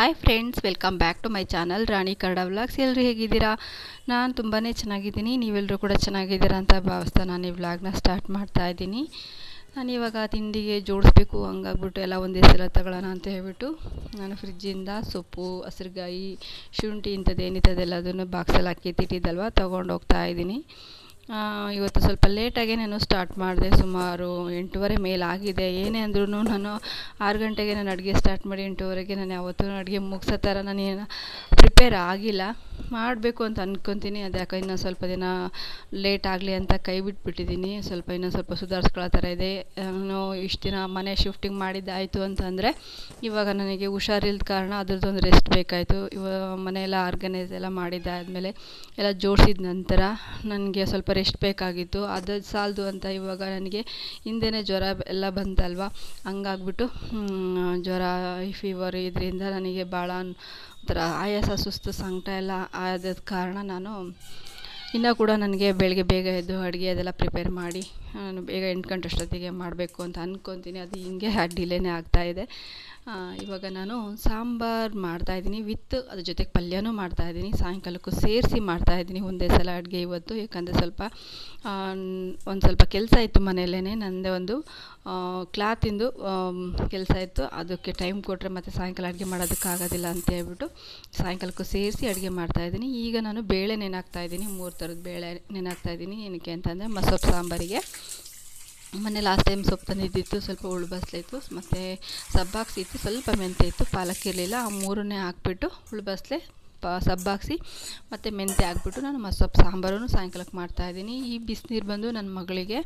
Hi friends welcome back to my channel Rani Kannada vlogs ಎಲ್ಲರೂ ಹೇಗಿದ್ದೀರಾ? ನಾನು ತುಂಬಾ ಚೆನ್ನಾಗಿದ್ದೀನಿ. ನೀವೆಲ್ಲರೂ ಕೂಡ ಚೆನ್ನಾಗಿದ್ದೀರಾ ಅಂತ ಭಾವಿಸ್ತಾ ನಾನು ಈ ವ್ಲಾಗ್ನ ಸ್ಟಾರ್ಟ್ ಮಾಡ್ತಾ ಇದ್ದೀನಿ. ನಾನು ಇವಾಗ ತಿಂಡಿಗೆ ಜೋಡಿಸ್ಬೇಕು, ಹಂಗಾಗ್ಬಿಟ್ಟು ಎಲ್ಲ ಒಂದೇ ಸಲ ತಗೊಳ್ಳೋಣ ಅಂತ ಹೇಳ್ಬಿಟ್ಟು ನಾನು ಫ್ರಿಜ್ಜಿಂದ ಸೊಪ್ಪು, ಹಸಿರುಗಾಯಿ, ಶುಂಠಿ ಇಂಥದ್ದು ಏನಿತ್ತದೆಲ್ಲ ಅದನ್ನು ಬಾಕ್ಸಲ್ಲಿ ಹಾಕಿ ತಿಟ್ಟಿದ್ದಲ್ವ ತೊಗೊಂಡು ಹೋಗ್ತಾ ಇದ್ದೀನಿ. ಇವತ್ತು ಸ್ವಲ್ಪ ಲೇಟಾಗೆ ನಾನು ಸ್ಟಾರ್ಟ್ ಮಾಡಿದೆ. ಸುಮಾರು ಎಂಟೂವರೆ ಮೇಲೆ ಆಗಿದೆ. ಏನೇ ಅಂದ್ರೂ ನಾನು ಆರು ಗಂಟೆಗೆ ನಾನು ಅಡುಗೆ ಸ್ಟಾರ್ಟ್ ಮಾಡಿ ಎಂಟೂವರೆಗೆ ನಾನು ಯಾವತ್ತೂ ಅಡುಗೆ ಮುಗಿಸೋ ಥರ ನಾನು ಪ್ರಿಪೇರ್ ಆಗಿಲ್ಲ. ಮಾಡಬೇಕು ಅಂತ ಅಂದ್ಕೊತೀನಿ ಅದು ಯಾಕೆ ಇನ್ನೂ ಸ್ವಲ್ಪ ದಿನ ಲೇಟ್ ಆಗಲಿ ಅಂತ ಕೈ ಬಿಟ್ಬಿಟ್ಟಿದ್ದೀನಿ. ಸ್ವಲ್ಪ ಇನ್ನೊಂದು ಸ್ವಲ್ಪ ಸುಧಾರಿಸ್ಕೊಳ್ಳೋ ಥರ ಇದೆ. ನಾನು ಇಷ್ಟು ದಿನ ಮನೆ ಶಿಫ್ಟಿಂಗ್ ಮಾಡಿದ್ದಾಯಿತು ಅಂತಂದರೆ ಇವಾಗ ನನಗೆ ಹುಷಾರಿಲ್ಲದ ಕಾರಣ ಅದ್ರದ್ದೊಂದು ರೆಸ್ಟ್ ಬೇಕಾಯಿತು. ಇವಾಗ ಮನೆಯೆಲ್ಲ ಆರ್ಗನೈಸ್ ಎಲ್ಲ ಮಾಡಿದ್ದಾದಮೇಲೆ ಎಲ್ಲ ಜೋಡಿಸಿದ ನಂತರ ನನಗೆ ಸ್ವಲ್ಪ ರೆಸ್ಟ್ ಬೇಕಾಗಿತ್ತು. ಅದು ಸಾಲದು ಅಂತ ಇವಾಗ ನನಗೆ ಹಿಂದೆನೇ ಜ್ವರ ಎಲ್ಲ ಬಂತಲ್ವ? ಹಂಗಾಗ್ಬಿಟ್ಟು ಜ್ವರ ಫೀವರ್ ಇದರಿಂದ ನನಗೆ ಭಾಳ ಒಂಥರ ಆಯಾಸ, ಸುಸ್ತು, ಸಂಕಟ ಎಲ್ಲ ಆದ ಕಾರಣ ನಾನು ಇನ್ನೂ ಕೂಡ ನನಗೆ ಬೆಳಗ್ಗೆ ಬೇಗ ಎದ್ದು ಅಡುಗೆ ಅದೆಲ್ಲ ಪ್ರಿಪೇರ್ ಮಾಡಿ, ನಾನು ಬೇಗ ಎಂಟು ಗಂಟೆ ಅಷ್ಟೊತ್ತಿಗೆ ಮಾಡಬೇಕು ಅಂತ ಅಂದ್ಕೊತೀನಿ ಅದು ಹಿಂಗೆ ಡಿಲೇನೇ ಆಗ್ತಾಯಿದೆ ಇವಾಗ ನಾನು ಸಾಂಬಾರು ಮಾಡ್ತಾಯಿದ್ದೀನಿ ವಿತ್ ಅದ್ರ ಜೊತೆಗೆ ಪಲ್ಯನೂ ಮಾಡ್ತಾಯಿದ್ದೀನಿ ಸಾಯಂಕಾಲಕ್ಕೂ ಸೇರಿಸಿ ಮಾಡ್ತಾಯಿದ್ದೀನಿ ಒಂದೇ ಸಲ ಅಡುಗೆ ಇವತ್ತು, ಯಾಕಂದರೆ ಸ್ವಲ್ಪ ಒಂದು ಸ್ವಲ್ಪ ಕೆಲಸ ಇತ್ತು ಮನೆಯಲ್ಲೇ ನನ್ನದೇ ಒಂದು ಕ್ಲಾತಿಂದು ಕೆಲಸ ಇತ್ತು, ಅದಕ್ಕೆ ಟೈಮ್ ಕೊಟ್ಟರೆ ಮತ್ತು ಸಾಯಂಕಾಲ ಅಡುಗೆ ಮಾಡೋದಕ್ಕಾಗೋದಿಲ್ಲ ಅಂತ ಹೇಳ್ಬಿಟ್ಟು ಸಾಯಂಕಾಲಕ್ಕೂ ಸೇರಿಸಿ ಅಡುಗೆ ಮಾಡ್ತಾಯಿದ್ದೀನಿ ಈಗ ನಾನು ಬೇಳೆ ನೆನಾಕ್ತಾಯಿದ್ದೀನಿ ಮೂರು ಥರದ ಬೇಳೆ ನೆನಾಕ್ತಾಯಿದ್ದೀನಿ ಏನಕ್ಕೆ ಅಂತಂದರೆ ಮಸೊಪ್ಪು ಸಾಂಬಾರಿಗೆ. ಮೊನ್ನೆ ಲಾಸ್ಟ್ ಟೈಮ್ ಸೊಪ್ಪು ತಂದಿದ್ದಿತ್ತು ಸ್ವಲ್ಪ ಉಳ್ಬಸ್ಲೆ ಮತ್ತು ಸಬ್ಬಾಕ್ಸಿತ್ತು ಸ್ವಲ್ಪ ಮೆಂತ್ಯ ಇತ್ತು, ಪಾಲಕ್ ಇರಲಿಲ್ಲ, ಆ ಮೂರನ್ನೇ ಹಾಕ್ಬಿಟ್ಟು ಉಳ್ಬಸ್ಲೆ ಪ ಸಬ್ಬಾಕ್ಸಿ ಮತ್ತು ಮೆಂತ್ಯ ಹಾಕ್ಬಿಟ್ಟು ನಾನು ಮಸೊಪ್ಪು ಸಾಂಬಾರನ್ನು ಸಾಯಂಕಾಲಕ್ಕೆ ಮಾಡ್ತಾಯಿದ್ದೀನಿ ಈ ಬಿಸಿನೀರು ಬಂದು ನನ್ನ ಮಗಳಿಗೆ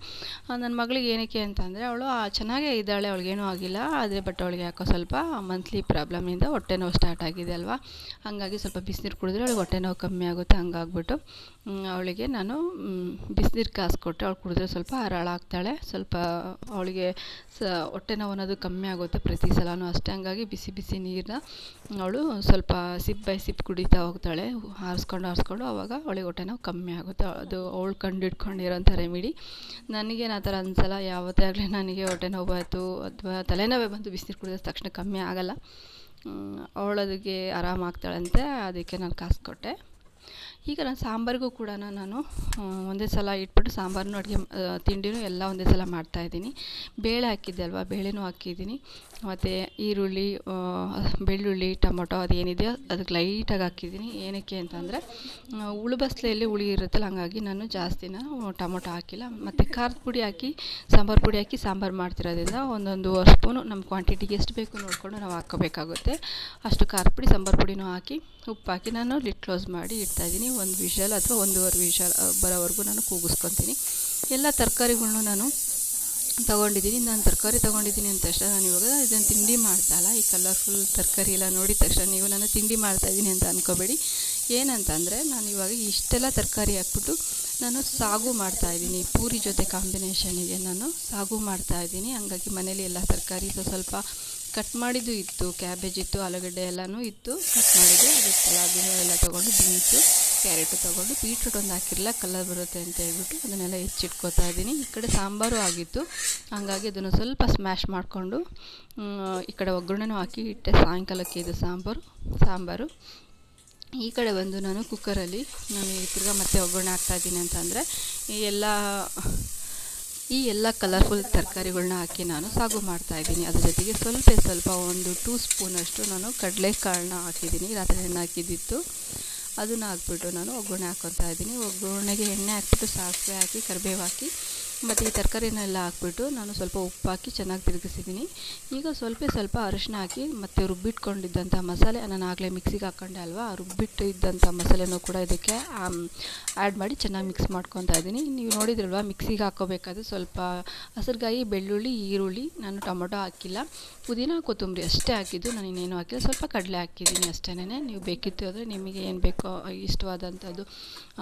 ನನ್ನ ಮಗಳಿಗೆ ಏನಕ್ಕೆ ಅಂತಂದರೆ ಅವಳು ಚೆನ್ನಾಗೇ ಇದ್ದಾಳೆ, ಅವಳಿಗೇನೂ ಆಗಿಲ್ಲ. ಆದರೆ ಬಟ್ ಅವಳಿಗೆ ಯಾಕೋ ಸ್ವಲ್ಪ ಮಂತ್ಲಿ ಪ್ರಾಬ್ಲಮಿಂದ ಹೊಟ್ಟೆ ನೋವು ಸ್ಟಾರ್ಟ್ ಆಗಿದೆ ಅಲ್ವಾ? ಹಾಗಾಗಿ ಸ್ವಲ್ಪ ಬಿಸಿನೀರು ಕುಡಿದ್ರೆ ಅವಳಿಗೆ ಹೊಟ್ಟೆ ನೋವು ಕಮ್ಮಿ ಆಗುತ್ತೆ, ಹಂಗಾಗ್ಬಿಟ್ಟು ಅವಳಿಗೆ ನಾನು ಬಿಸಿನೀರು ಕಾಸ್ಕೊಟ್ಟೆ ಅವಳು ಕುಡಿದ್ರೆ ಸ್ವಲ್ಪ ಹರಾಳಾಗ್ತಾಳೆ ಸ್ವಲ್ಪ ಅವಳಿಗೆ ಸ, ಹೊಟ್ಟೆ ನೋವು ಅನ್ನೋದು ಕಮ್ಮಿ ಆಗುತ್ತೆ ಪ್ರತಿ ಸಲವೂ ಅಷ್ಟೇ. ಹಂಗಾಗಿ ಬಿಸಿ ಬಿಸಿ ನೀರನ್ನ ಅವಳು ಸ್ವಲ್ಪ ಸಿಪ್ ಬೈ ಸಿಪ್ ಕುಡಿತಾ ಹೋಗ್ತಾಳೆ, ಹಾರಿಸ್ಕೊಂಡು ಹಾರಿಸ್ಕೊಂಡು ಆವಾಗ ಅವಳಿಗೆ ಹೊಟ್ಟೆ ನೋವು ಕಮ್ಮಿ ಆಗುತ್ತೆ. ಅದು ಅವಳು ಕಂಡು ಹಿಡ್ಕೊಂಡಿರೋಂಥ ರೆಮಿಡಿ. ನನಗೇನು ಆ ಥರ ಅನಿಸಲ್ಲ, ಯಾವತ್ತೇ ಆಗಲಿ ನನಗೆ ಹೊಟ್ಟೆ ನೋವು ಬಂತು ಅಥವಾ ತಲೆನೋವೇ ಬಂತು, ಬಿಸಿನೀರು ಕುಡಿದ ತಕ್ಷಣ ಕಮ್ಮಿ ಆಗೋಲ್ಲ. ಅವಳದಕ್ಕೆ ಆರಾಮಾಗ್ತಾಳಂತೆ, ಅದಕ್ಕೆ ನಾನು ಕಾಸ್ಕೊಟ್ಟೆ ಈಗ ನಾನು ಸಾಂಬಾರಿಗೂ ಕೂಡ ನಾನು ಒಂದೇ ಸಲ ಇಟ್ಬಿಟ್ಟು ಸಾಂಬಾರನ್ನು ಅಡುಗೆ ತಿಂಡಿನೂ ಎಲ್ಲ ಒಂದೇ ಸಲ ಮಾಡ್ತಾಯಿದ್ದೀನಿ ಬೇಳೆ ಹಾಕಿದ್ದೆ ಅಲ್ವಾ, ಬೇಳೆನೂ ಹಾಕಿದ್ದೀನಿ. ಮತ್ತು ಈರುಳ್ಳಿ ಬೆಳ್ಳುಳ್ಳಿ, ಟೊಮೊಟೊ ಅದೇನಿದೆಯೋ ಅದಕ್ಕೆ ಲೈಟಾಗಿ ಹಾಕಿದ್ದೀನಿ. ಏನಕ್ಕೆ ಅಂತಂದರೆ ಉಳುಬಸ್ಲೆಯಲ್ಲಿ ಹುಳಿ ಇರುತ್ತಲ್ಲ, ಹಾಗಾಗಿ ನಾನು ಜಾಸ್ತಿನ ಟೊಮೊಟೊ ಹಾಕಿಲ್ಲ. ಮತ್ತು ಖಾರದ ಪುಡಿ ಹಾಕಿ, ಸಾಂಬಾರು ಪುಡಿ ಹಾಕಿ ಸಾಂಬಾರು ಮಾಡ್ತಿರೋದ್ರಿಂದ ಒಂದೊಂದು ಸ್ಪೂನು ನಮ್ಮ ಕ್ವಾಂಟಿಟಿಗೆ ಎಷ್ಟು ಬೇಕು ನೋಡಿಕೊಂಡು ನಾವು ಹಾಕೋಬೇಕಾಗುತ್ತೆ ಅಷ್ಟು ಖಾರದ ಪುಡಿ, ಸಾಂಬಾರು ಪುಡಿನೂ ಹಾಕಿ ಉಪ್ಪು ಹಾಕಿ ನಾನು ಲಿಡ್ ಕ್ಲೋಸ್ ಮಾಡಿ ಇಡ್ತಾಯಿದ್ದೀನಿ ಒಂದು ವಿಷಲ್ ಅಥವಾ ಒಂದೂವರೆ ವಿಷಲ್ ಬರೋವರೆಗೂ ನಾನು ಕೂಗಿಸ್ಕೊತೀನಿ. ಎಲ್ಲ ತರಕಾರಿಗಳನ್ನು ನಾನು ತೊಗೊಂಡಿದ್ದೀನಿ. ನಾನು ತರಕಾರಿ ತೊಗೊಂಡಿದ್ದೀನಿ ಅಂತ ತಕ್ಷಣ ನಾನು ಇವಾಗ ಇದನ್ನು ತಿಂಡಿ ಮಾಡ್ತಾಯಿಲ್ಲ ಈ ಕಲರ್ಫುಲ್ ತರಕಾರಿ ಎಲ್ಲ ನೋಡಿದ ತಕ್ಷಣ ನೀವು ನಾನು ತಿಂಡಿ ಮಾಡ್ತಾಯಿದ್ದೀನಿ ಅಂತ ಅಂದ್ಕೋಬೇಡಿ ಏನಂತಂದರೆ ನಾನು ಇವಾಗ ಇಷ್ಟೆಲ್ಲ ತರಕಾರಿ ಹಾಕ್ಬಿಟ್ಟು ನಾನು ಸಾಗು ಮಾಡ್ತಾಯಿದ್ದೀನಿ ಪೂರಿ ಜೊತೆ ಕಾಂಬಿನೇಷನಿಗೆ ನಾನು ಸಾಗು ಮಾಡ್ತಾಯಿದ್ದೀನಿ ಹಂಗಾಗಿ ಮನೇಲಿ ಎಲ್ಲ ತರಕಾರಿ ಸ್ವಲ್ಪ ಕಟ್ ಮಾಡಿದ್ದು ಇತ್ತು. ಕ್ಯಾಬೇಜ್ ಇತ್ತು, ಆಲೂಗಡ್ಡೆ ಎಲ್ಲನೂ ಇತ್ತು. ಕಟ್ ಮಾಡಿದ್ದು, ಅದಕ್ಕೆಲ್ಲ ಅದನ್ನು ಎಲ್ಲ ತೊಗೊಂಡು ಬೀನ್ಸು ಕ್ಯಾರೆಟು ತೊಗೊಂಡು ಬೀಟ್ರೂಟ್ ಒಂದು ಹಾಕಿರಲ್ಲ, ಕಲರ್ ಬರುತ್ತೆ ಅಂತ ಹೇಳ್ಬಿಟ್ಟು ಅದನ್ನೆಲ್ಲ ಹೆಚ್ಚಿಟ್ಕೋತಾ ಇದ್ದೀನಿ. ಈ ಕಡೆ ಸಾಂಬಾರು ಆಗಿತ್ತು. ಹಾಗಾಗಿ ಅದನ್ನು ಸ್ವಲ್ಪ ಸ್ಮ್ಯಾಶ್ ಮಾಡಿಕೊಂಡು ಈ ಕಡೆ ಒಗ್ಗರಣೆನೂ ಹಾಕಿ ಇಟ್ಟೆ. ಸಾಯಂಕಾಲಕ್ಕೆ ಇದು ಸಾಂಬಾರು ಸಾಂಬಾರು. ಈ ಕಡೆ ಬಂದು ನಾನು ಕುಕ್ಕರಲ್ಲಿ ನಾನು ತಿರ್ಗಾ ಮತ್ತೆ ಒಗ್ಗರಣೆ ಹಾಕ್ತಾಯಿದ್ದೀನಿ ಅಂತಂದರೆ, ಈ ಎಲ್ಲ ಈ ಎಲ್ಲ ಕಲರ್ಫುಲ್ ತರಕಾರಿಗಳನ್ನ ಹಾಕಿ ನಾನು ಸಾಗು ಮಾಡ್ತಾಯಿದ್ದೀನಿ ಅದ್ರ ಜೊತೆಗೆ ಸ್ವಲ್ಪ ಸ್ವಲ್ಪ ಒಂದು ಟೂ ಸ್ಪೂನಷ್ಟು ನಾನು ಕಡಲೆಕಾಳನ್ನ ಹಾಕಿದ್ದೀನಿ. ರಾತ್ರಿ ಎಣ್ಣೆ ಹಾಕಿದ್ದಿತ್ತು. ಅದನ್ನು ಹಾಕ್ಬಿಟ್ಟು ನಾನು ಒಗ್ಗರಣೆ ಹಾಕ್ಕೊತಾ ಇದ್ದೀನಿ. ಒಗ್ಗರಣೆಗೆ ಎಣ್ಣೆ ಹಾಕ್ಬಿಟ್ಟು ಸಾಸಿವೆ ಹಾಕಿ ಕರಿಬೇವು ಹಾಕಿ ಮತ್ತು ಈ ತರಕಾರಿನೆಲ್ಲ ಹಾಕ್ಬಿಟ್ಟು ನಾನು ಸ್ವಲ್ಪ ಉಪ್ಪು ಹಾಕಿ ಚೆನ್ನಾಗಿ ತಿರುಗಿಸಿದ್ದೀನಿ. ಈಗ ಸ್ವಲ್ಪ ಸ್ವಲ್ಪ ಅರಿಶಿನ ಹಾಕಿ ಮತ್ತು ರುಬ್ಬಿಟ್ಕೊಂಡಿದ್ದಂಥ ಮಸಾಲೆ, ನಾನು ಆಗಲೇ ಮಿಕ್ಸಿಗೆ ಹಾಕ್ಕೊಂಡೆ ಅಲ್ವಾ? ರುಬ್ಬಿಟ್ಟು ಇದ್ದಂಥ ಮಸಾಲೆನೂ ಕೂಡ ಇದಕ್ಕೆ ಆ್ಯಡ್ ಮಾಡಿ ಚೆನ್ನಾಗಿ ಮಿಕ್ಸ್ ಮಾಡ್ಕೊತಾ ಇದ್ದೀನಿ. ನೀವು ನೋಡಿದ್ರಲ್ವ, ಮಿಕ್ಸಿಗೆ ಹಾಕೋಬೇಕಾದ್ರೆ ಸ್ವಲ್ಪ ಹಸಿರುಗಾಯಿ, ಬೆಳ್ಳುಳ್ಳಿ, ಈರುಳ್ಳಿ ನಾನು ಟೊಮೊಟೊ ಹಾಕಿಲ್ಲ. ಪುದೀನ, ಕೊತ್ತಂಬರಿ ಅಷ್ಟೇ ಹಾಕಿದ್ದು. ನಾನು ಇನ್ನೇನು ಹಾಕಿಲ್ಲ. ಸ್ವಲ್ಪ ಕಡಲೆ ಹಾಕಿದ್ದೀನಿ ಅಷ್ಟೇ ನೀವು ಬೇಕಿತ್ತು ಅಂದರೆ ನಿಮಗೆ ಏನು ಬೇಕೋ, ಇಷ್ಟವಾದಂಥದ್ದು.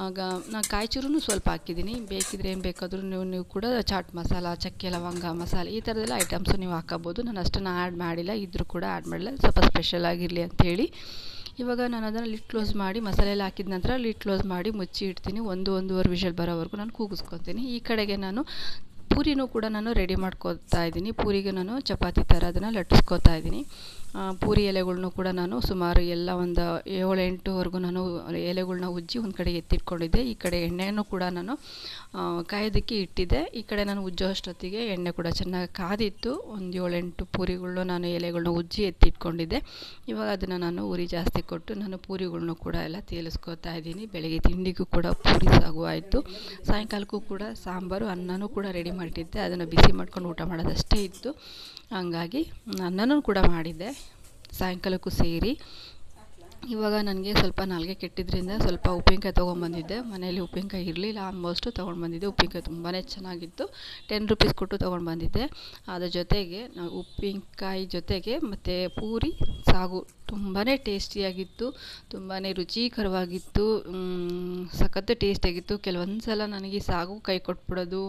ಆಗ ನಾನು ಕಾಯಿಚೂರೂ ಸ್ವಲ್ಪ ಹಾಕಿದ್ದೀನಿ. ಬೇಕಿದ್ರೆ ಏನು ಬೇಕಾದರೂ ನೀವು ನೀವು ಕೂಡ ಚಾಟ್ ಮಸಾಲ, ಚಕ್ಕೆ, ಲವಂಗ, ಮಸಾಲೆ ಈ ಥರದೆಲ್ಲ ಐಟಮ್ಸು ನೀವು ಹಾಕೋಬೋದು. ನಾನು ಅಷ್ಟನ್ನು ಆ್ಯಡ್ ಮಾಡಿಲ್ಲ ಇದ್ದರೂ ಕೂಡ ಆ್ಯಡ್ ಮಾಡಿಲ್ಲ. ಸ್ವಲ್ಪ ಸ್ಪೆಷಲ್ ಆಗಿರಲಿ ಅಂಥೇಳಿ ಇವಾಗ ನಾನು ಅದನ್ನು ಲಿಟ್ ಕ್ಲೋಸ್ ಮಾಡಿ ಮಸಾಲೆ ಎಲ್ಲ ಹಾಕಿದ ನಂತರ ಲಿಟ್ ಕ್ಲೋಸ್ ಮಾಡಿ ಮುಚ್ಚಿ ಇಡ್ತೀನಿ. ಒಂದು, ಒಂದೂವರೆ ವಿಷಲ್ ಬರೋವರೆಗೂ ನಾನು ಕೂಗಿಸ್ಕೊತೀನಿ ಈ ಕಡೆಗೆ ನಾನು ಪೂರಿನೂ ಕೂಡ ನಾನು ರೆಡಿ ಮಾಡ್ಕೋತಾ ಇದ್ದೀನಿ. ಪೂರಿಗೆ ನಾನು ಚಪಾತಿ ಥರ ಅದನ್ನು ಲಟ್ಟಿಸ್ಕೋತಾ ಇದ್ದೀನಿ. ಪೂರಿ ಎಲೆಗಳ್ನು ಕೂಡ ನಾನು ಸುಮಾರು ಎಲ್ಲ ಒಂದು ಏಳು ಎಂಟುವರೆಗೂ ನಾನು ಎಲೆಗಳ್ನ ಉಜ್ಜಿ ಒಂದು ಕಡೆ ಎತ್ತಿಟ್ಕೊಂಡಿದ್ದೆ. ಈ ಕಡೆ ಎಣ್ಣೆಯನ್ನು ಕೂಡ ನಾನು ಕಾಯೋದಕ್ಕೆ ಇಟ್ಟಿದ್ದೆ. ಈ ಕಡೆ ನಾನು ಉಜ್ಜೋ ಅಷ್ಟೊತ್ತಿಗೆ ಎಣ್ಣೆ ಕೂಡ ಚೆನ್ನಾಗಿ ಕಾದಿತ್ತು. ಒಂದು ಏಳೆಂಟು ಪೂರಿಗಳನ್ನು ನಾನು ಎಲೆಗಳ್ನ ಉಜ್ಜಿ ಎತ್ತಿಟ್ಕೊಂಡಿದ್ದೆ. ಇವಾಗ ಅದನ್ನು ನಾನು ಉರಿ ಜಾಸ್ತಿ ಕೊಟ್ಟು ನಾನು ಪೂರಿಗಳನ್ನು ಕೂಡ ಎಲ್ಲ ತೇಲಿಸ್ಕೊತಾ ಇದ್ದೀನಿ. ಬೆಳಗ್ಗೆ ತಿಂಡಿಗೂ ಕೂಡ ಪೂರಿ ಸಾಗು ಆಯಿತು. ಸಾಯಂಕಾಲಕ್ಕೂ ಕೂಡ ಸಾಂಬಾರು, ಅನ್ನನೂ ಕೂಡ ರೆಡಿ ಮಾಡಿಟ್ಟಿದ್ದೆ ಅದನ್ನು ಬಿಸಿ ಮಾಡ್ಕೊಂಡು ಊಟ ಮಾಡೋದಷ್ಟೇ ಇತ್ತು. ಹಂಗಾಗಿ ಅನ್ನನೂ ಕೂಡ ಮಾಡಿದ್ದೆ. ಸಾಯಂಕಾಲಕ್ಕೂ ಸೇರಿ. ಇವಾಗ ನನಗೆ ಸ್ವಲ್ಪ ನಾಲ್ಗೆ ಕೆಟ್ಟಿದ್ದರಿಂದ ಸ್ವಲ್ಪ ಉಪ್ಪಿನಕಾಯಿ ತೊಗೊಂಬಂದಿದ್ದೆ. ಮನೇಲಿ ಉಪ್ಪಿನಕಾಯಿ ಇರಲಿಲ್ಲ, ಆಲ್ಮೋಸ್ಟು ತೊಗೊಂಡು ಬಂದಿದ್ದೆ ಉಪ್ಪಿನಕಾಯಿ ತುಂಬಾ ಚೆನ್ನಾಗಿತ್ತು. ಟೆನ್ ರುಪೀಸ್ ಕೊಟ್ಟು ತೊಗೊಂಡು ಬಂದಿದ್ದೆ ಅದ್ರ ಜೊತೆಗೆ ನಾವು ಉಪ್ಪಿನಕಾಯಿ ಜೊತೆಗೆ ಮತ್ತು ಪೂರಿ, ಸಾಗು ತುಂಬಾ ಟೇಸ್ಟಿಯಾಗಿತ್ತು ತುಂಬಾ ರುಚಿಕರವಾಗಿತ್ತು ಸಖತ್ ಸಖತ್ತು ಟೇಸ್ಟಿಯಾಗಿತ್ತು. ಕೆಲವೊಂದು ಸಲ ನನಗೆ ಸಾಗು ಕೈ ಕೊಟ್ಬಿಡೋದು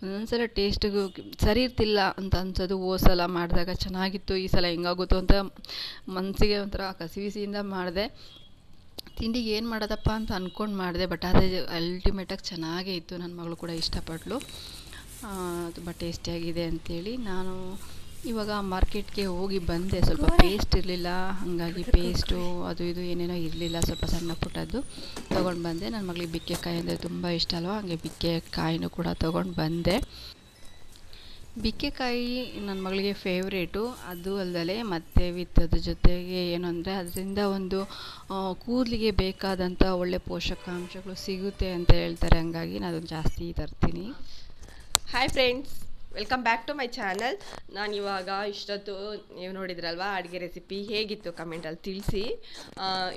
ಒಂದೊಂದು ಸಲ ಟೇಸ್ಟಿಗೂ ಸರಿ ಇರ್ತಿಲ್ಲ ಅಂತ ಅನ್ಸೋದು. ಓ ಸಲ ಮಾಡಿದಾಗ ಚೆನ್ನಾಗಿತ್ತು, ಈ ಸಲ ಹೆಂಗಾಗುತ್ತೋ ಅಂತ ಮನಸ್ಸಿಗೆ ಒಂಥರ ಕಸಿವಿಸಿಯಿಂದ ಮಾಡಿದೆ. ತಿಂಡಿಗೆ ಏನು ಮಾಡೋದಪ್ಪ ಅಂತ ಅಂದ್ಕೊಂಡು ಮಾಡಿದೆ ಬಟ್ ಅದೇ ಅಲ್ಟಿಮೇಟಾಗಿ ಚೆನ್ನಾಗೇ ಇತ್ತು. ನನ್ನ ಮಗಳು ಕೂಡ ಇಷ್ಟಪಟ್ಳು ತುಂಬ ಟೇಸ್ಟಿಯಾಗಿದೆ ಅಂಥೇಳಿ ನಾನು ಇವಾಗ ಮಾರ್ಕೆಟ್ಗೆ ಹೋಗಿ ಬಂದೆ. ಸ್ವಲ್ಪ ಪೇಸ್ಟ್ ಇರಲಿಲ್ಲ ಹಾಗಾಗಿ ಪೇಸ್ಟು ಅದು ಇದು ಏನೇನೋ ಇರಲಿಲ್ಲ ಸ್ವಲ್ಪ ಸಣ್ಣ ಪುಟ್ಟದ್ದು ತೊಗೊಂಡು ಬಂದೆ. ನನ್ನ ಮಗಳಿಗೆ ಬಿಕ್ಕೆಕಾಯಿ ಅಂದರೆ ತುಂಬ ಇಷ್ಟ ಅಲ್ವಾ ಹಾಗೆ ಬಿಕ್ಕೆಕಾಯಿನೂ ಕೂಡ ತೊಗೊಂಡು ಬಂದೆ. ಬಿಕ್ಕೆಕಾಯಿ ನನ್ನ ಮಗಳಿಗೆ ಫೇವ್ರೇಟು ಅದು ಅಲ್ಲದೆ ಮತ್ತು ವಿತ್ ಅದ್ರ ಜೊತೆಗೆ ಏನು ಅಂದರೆ ಅದರಿಂದ ಒಂದು ಕೂದಲಿಗೆ ಬೇಕಾದಂಥ ಒಳ್ಳೆ ಪೋಷಕಾಂಶಗಳು ಸಿಗುತ್ತೆ ಅಂತ ಹೇಳ್ತಾರೆ. ಹಂಗಾಗಿ ನಾನು ಜಾಸ್ತಿ ತರ್ತೀನಿ. Hi friends welcome back to my channel ನಾನು ಇವಾಗ ಇಷ್ಟೊತ್ತು ನೀವು ನೋಡಿದ್ರಲ್ವಾ, ಅಡುಗೆ ರೆಸಿಪಿ ಹೇಗಿತ್ತು ಕಮೆಂಟಲ್ಲಿ ತಿಳಿಸಿ.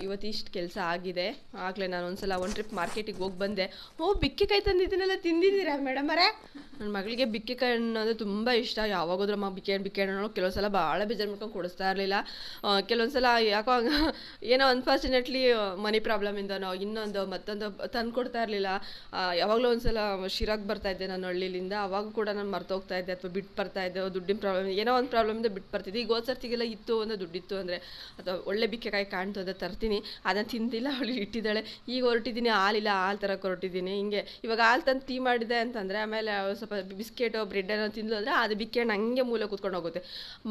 ಇವತ್ತು ಇಷ್ಟು ಕೆಲಸ ಆಗಿದೆ. ಆಗಲೇ ನಾನು ಒಂದು ಸಲ ಒಂದು ಟ್ರಿಪ್ ಮಾರ್ಕೆಟಿಗೆ ಹೋಗಿ ಬಂದೆ. ಓ, ಬಿಕ್ಕೆಕಾಯಿ ತಂದಿದ್ದೀನಲ್ಲ, ತಿಂದಿದ್ದೀರಾ ಮೇಡಮರೇ ನನ್ನ ಮಗಳಿಗೆ ಬಿಕ್ಕೆಕಾಯಿ ಹಣ್ಣು ಅನ್ನೋದು ತುಂಬ ಇಷ್ಟ. ಯಾವಾಗೋದ್ರೂ ಅಮ್ಮ ಬಿಕ್ಕೆ ಬಿಕ್ಕೆ ಹಣ್ಣು ಕೆಲವು ಸಲ ಭಾಳ ಬೇಜಾರು ಮಾಡ್ಕೊಂಡು ಕೊಡಿಸ್ತಾ ಇರಲಿಲ್ಲ. ಕೆಲವೊಂದು ಸಲ ಯಾಕೋ ಏನೋ ಅನ್ಫಾರ್ಚುನೇಟ್ಲಿ ಮನಿ ಪ್ರಾಬ್ಲಮಿಂದನೋ ಇನ್ನೊಂದು ಮತ್ತೊಂದು ತಂದು ಕೊಡ್ತಾ ಇರಲಿಲ್ಲ ಯಾವಾಗಲೂ ಒಂದ್ಸಲ ಶಿರಾಗ್ ಬರ್ತಾ ಇದ್ದೆ ನಾನು ಹಳ್ಳಿಲಿಂದ. ಅವಾಗ ಕೂಡ ನಾನು ಮರ್ತೋಗ್ತಾ ಇದ್ದೆ ಅಥವಾ ಬಿಟ್ಟು ಬರ್ತಾ ಇದ್ದೆ ದುಡ್ಡಿನ ಪ್ರಾಬ್ಲಮ್ ಏನೋ ಒಂದು ಪ್ರಾಬ್ಲಮ್ ಪ್ರಾಬ್ಲಮಿಂದ ಬಿಟ್ಟು ಬರ್ತಿದ್ದೆ ಈಗ ಸರ್ತಿಗೆಲ್ಲ ಇತ್ತು ಅಂದರೆ ದುಡ್ಡಿತ್ತು ಅಂದರೆ, ಅಥವಾ ಒಳ್ಳೆ ಬಿಕ್ಕೆಕಾಯಿ ಕಾಣ್ತು ಅಂದರೆ ತರ್ತೀನಿ, ಅದನ್ನು ತಿಂದಿಲ್ಲ, ಅವಳು ಇಟ್ಟಿದ್ದಾಳೆ. ಈಗ ಹೊರಟಿದ್ದೀನಿ, ಹಾಲಿಲ್ಲ, ಹಾಲು ತರಕ್ಕೆ ಹೊರಟಿದ್ದೀನಿ, ಹಿಂಗೆ. ಇವಾಗ ಹಾಲು ತಂದು ಟೀ ಮಾಡಿದೆ ಅಂತಂದರೆ, ಆಮೇಲೆ ಸ್ವಲ್ಪ ಬಿಸ್ಕೆಟು, ಬ್ರೆಡ್ ಏನೋ ತಿಂದ್ಲು ಅಂದರೆ, ಅದು ಬಿಕ್ಕೆ ಹಂಗೆ ಮೂಲೆ ಕೂತ್ಕೊಂಡು ಹೋಗುತ್ತೆ.